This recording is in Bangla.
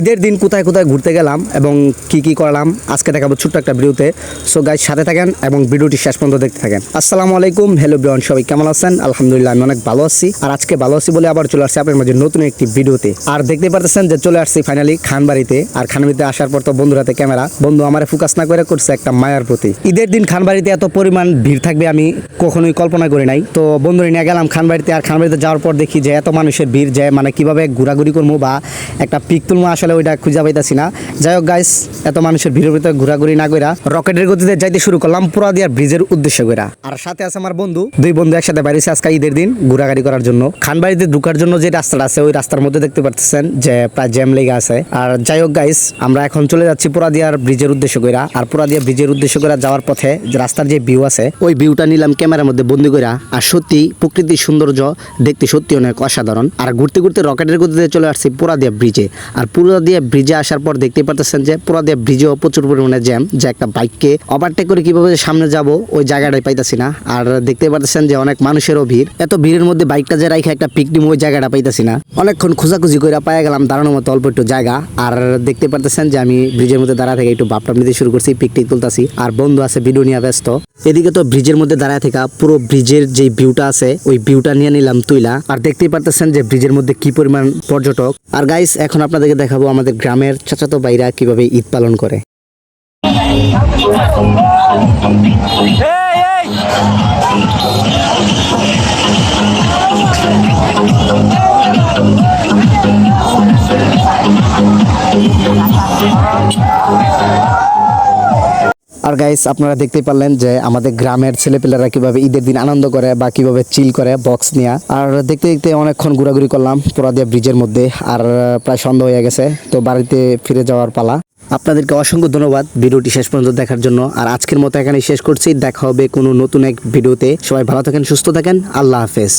ঈদের দিন কোথায় কোথায় ঘুরতে গেলাম এবং কি কি করলাম, আজকে দেখাবো ছোট্ট একটা ভিডিওতে। সো গাইজ সাথে থাকেন এবং ভিডিওটি শেষ পর্যন্ত দেখতে থাকেন। আসসালামু আলাইকুম হ্যালো ব্রিয়ন সবাই কেমন আছেন? আলহামদুলিল্লাহ, আমি অনেক ভালো আছি। আর আজকে ভালো আছি বলে আবার চলে আসছি আপনার মাঝে নতুন একটি ভিডিওতে। আর দেখতে পারতেছেন যে চলে আসছি ফাইনালি খানবাড়িতে। আর খানবাড়িতে আসার পর তো বন্ধুর হাতে ক্যামেরা বন্ধু আমার ফোকাস না করে করছে একটা মায়ার প্রতি। ঈদের দিন খানবাড়িতে এত পরিমাণ ভিড় থাকবে আমি কখনোই কল্পনা করি নাই। তো বন্ধুরা নিয়ে গেলাম খানবাড়িতে। আর খানবাড়িতে যাওয়ার পর দেখি যে এত মানুষের ভিড় যায় মানে কীভাবে ঘোরাঘুরি করব বা একটা পিক তুলবো আসলে ওইটা খুঁজে পাইতাছি না। যাই হোক গাইস এত মানুষের ভিড়ের ভিতরে ঘোরাঘুরি না কইরা রকেটের গতিতে যাইতে শুরু করলাম পুরা দিয়ার ব্রিজের উদ্দেশ্য কইরা। আর সাথে আছে আমার বন্ধু, দুই বন্ধু একসাথে বাইরেছে আজকে ঈদের দিন ঘোরাঘুরি করার জন্য। খানবাড়িতে ঢুকার জন্য যে রাস্তাটা আছে, ওই রাস্তার মধ্যে দেখতে পারতেছেন যে প্রায় জ্যাম লেগে আছে। আর যাই হোক গাইস আমরা এখন চলে যাচ্ছি পুরাদিয়ার ব্রিজের উদ্দেশ্য কইরা। আর পুরাদিয়া ব্রিজের উদ্দেশ্য কইরা যাওয়ার পথে রাস্তার যে ভিউ আছে, ওই ভিউটা নিলাম ক্যামেরার মধ্যে বন্দি কইরা। আর সত্যি প্রকৃতির সৌন্দর্য দেখতে সত্যি অনেক অসাধারণ। আর ঘুরতে ঘুরতে রকেটের গতিতে চলে আসছি পুরাদিয়া ব্রিজে আর পুরাদিয়া ব্রিজে আসার পর দেখতে পারতেছেন যে পুরাদিয়া ব্রিজেও প্রচুর পরিমাণে জ্যাম যে একটা বাইককে ওভারটেক করে কীভাবে সামনে যাব, ওই জায়গাটাই পাইতাছি না। আর দেখতে পারতেছেন যে অনেক মানুষেরও ভিড়। এত ভিড়ের মধ্যে বাইকটা যে রাখে একটা পিকনিক ওই জায়গাটা পাইতাছি না। অনেকক্ষণ খোঁজাখুঁজি করে পায়ে গেলাম, দাঁড়ানোর মতো অল্প একটু জায়গা। আর দেখতে পারতেছেন যে আমি ব্রিজের মধ্যে দাঁড়া থেকে একটু বাপটাপ নিতে শুরু করছি পিকনিক তুলতাছি। আর বন্ধু আছে, ভিডিও নিয়ে ব্যস্ত। এদিকে তো ব্রিজের মধ্যে দাঁড়ায় থাকা পুরো ব্রিজের যে ভিউটা আছে, ওই ভিউটা নিয়ে নিলাম তুইলা। আর দেখতেই পারতেছেন যে ব্রিজের মধ্যে কি পরিমাণ পর্যটক। আর গাইস এখন আপনাদেরকে দেখাবো আমাদের গ্রামের চাচাতো বাইরা কীভাবে ঈদ পালন করে। আর গাইস আপনারা দেখতে পারলেন যে আমাদের গ্রামের ছেলেপেলেরা কীভাবে ঈদের দিন আনন্দ করে বা কীভাবে চিল করে বক্স নিয়ে। আর দেখতে দেখতে অনেকক্ষণ ঘোরাঘুরি করলাম পোড়াদিয়া ব্রিজের মধ্যে আর প্রায় সন্ধ্যা হয়ে গেছে, তো বাড়িতে ফিরে যাওয়ার পালা। আপনাদেরকে অসংখ্য ধন্যবাদ ভিডিওটি শেষ পর্যন্ত দেখার জন্য। আর আজকের মতো এখানে শেষ করছি। দেখা হবে কোনো নতুন এক ভিডিওতে। সবাই ভালো থাকেন, সুস্থ থাকেন। আল্লাহ হাফেজ।